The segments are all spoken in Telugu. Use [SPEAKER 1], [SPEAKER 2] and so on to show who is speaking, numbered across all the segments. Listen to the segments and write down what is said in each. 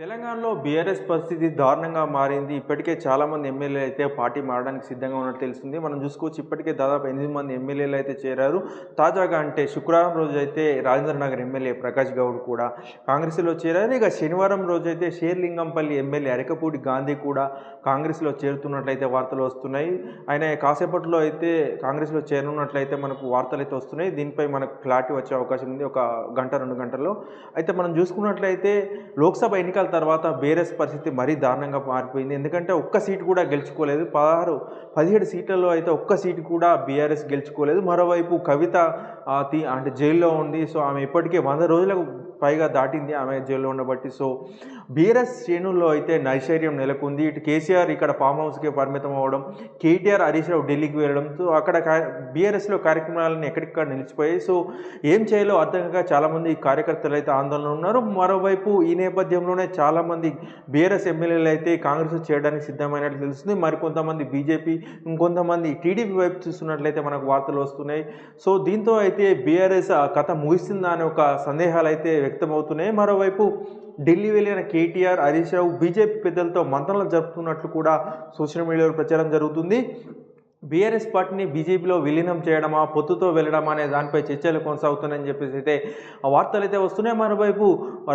[SPEAKER 1] తెలంగాణలో బీఆర్ఎస్ పరిస్థితి దారుణంగా మారింది. ఇప్పటికే చాలామంది ఎమ్మెల్యేలు అయితే పార్టీ మారడానికి సిద్ధంగా ఉన్నట్టు తెలుస్తుంది. మనం చూసుకోవచ్చు ఇప్పటికే దాదాపు ఎనిమిది మంది ఎమ్మెల్యేలు అయితే చేరారు. తాజాగా అంటే శుక్రవారం రోజు అయితే రాజేంద్ర నగర్ ఎమ్మెల్యే ప్రకాష్ గౌడ్ కూడా కాంగ్రెస్లో చేరారు. ఇక శనివారం రోజు అయితే షేర్లింగంపల్లి ఎమ్మెల్యే అరకపూడి గాంధీ కూడా కాంగ్రెస్లో చేరుతున్నట్లయితే వార్తలు వస్తున్నాయి. ఆయన కాసేపట్లో అయితే కాంగ్రెస్లో చేరనున్నట్లయితే మనకు వార్తలు అయితే వస్తున్నాయి. దీనిపై మనకు క్లారిటీ వచ్చే అవకాశం ఉంది. ఒక గంట రెండు గంటల్లో. అయితే మనం చూసుకున్నట్లయితే లోక్సభ ఎన్నికల తర్వాత బీఆర్ఎస్ పరిస్థితి మరీ దారుణంగా మారిపోయింది. ఎందుకంటే ఒక్క సీటు కూడా గెలుచుకోలేదు. పదహారు పదిహేడు సీట్లలో అయితే ఒక్క సీటు కూడా బీఆర్ఎస్ గెలుచుకోలేదు. మరోవైపు కవిత అంటే జైల్లో ఉంది. సో ఆమె ఇప్పటికే వంద రోజులకు పైగా దాటింది. ఆమె జైల్లో ఉండబట్టి సో బీఆర్ఎస్ శ్రేణుల్లో అయితే నైశ్వర్యం నెలకొంది. ఇటు కేసీఆర్ ఇక్కడ ఫామ్ హౌస్కి పరిమితం అవ్వడం కేటీఆర్ హరీష్ రావు ఢిల్లీకి వెళ్ళడంతో అక్కడ బీఆర్ఎస్లో కార్యక్రమాలను ఎక్కడిక్కడ నిలిచిపోయాయి. సో ఏం చేయాలో అర్థం కాక చాలామంది కార్యకర్తలు అయితే ఆందోళన ఉన్నారు. మరోవైపు ఈ నేపథ్యంలోనే చాలామంది బీఆర్ఎస్ ఎమ్మెల్యేలు అయితే కాంగ్రెస్ చేయడానికి సిద్ధమైనట్లు తెలుస్తుంది. మరికొంతమంది బీజేపీ ఇంకొంతమంది టీడీపీ వైపు చూస్తున్నట్లయితే మనకు వార్తలు వస్తున్నాయి. సో దీంతో అయితే బీఆర్ఎస్ కథ ముగిస్తుందా అనే ఒక సందేహాలు అయితే వ్యక్తమవుతున్నాయి మరోవైపు ఢిల్లీ వెళ్ళిన కేటీఆర్ హరీష్ రావు బీజేపీ పెద్దలతో మంత్రాలు జరుపుతున్నట్లు కూడా సోషల్ మీడియాలో ప్రచారం జరుగుతుంది. బీఆర్ఎస్ పార్టీని బీజేపీలో విలీనం చేయడమా పొత్తుతో వెళ్ళడమా అనే దానిపై చర్చలు కొనసాగుతున్నాయని చెప్పేసి అయితే ఆ వార్తలు అయితే వస్తున్నాయి. మరోవైపు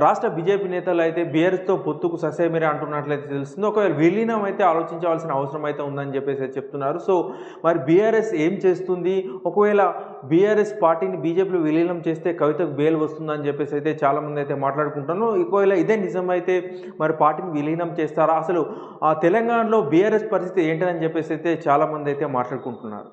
[SPEAKER 1] రాష్ట్ర బీజేపీ నేతలు అయితే బీఆర్ఎస్తో పొత్తుకు ససేమిరే అంటున్నట్లయితే తెలుస్తుంది. ఒకవేళ విలీనం అయితే ఆలోచించవలసిన అవసరం అయితే ఉందని చెప్పేసి చెప్తున్నారు. సో మరి బీఆర్ఎస్ ఏం చేస్తుంది? ఒకవేళ బీఆర్ఎస్ పార్టీని బీజేపీలో విలీనం చేస్తే కవితకు బెయిల్ వస్తుందని చెప్పేసి అయితే చాలామంది అయితే మాట్లాడుకుంటున్నారు. ఒకవేళ ఇదే నిజమైతే మరి పార్టీని విలీనం చేస్తారా? అసలు ఆ తెలంగాణలో బీఆర్ఎస్ పరిస్థితి ఏంటని చెప్పేసి అయితే చాలామంది అయితే మాట్లాడుకుంటున్నారు.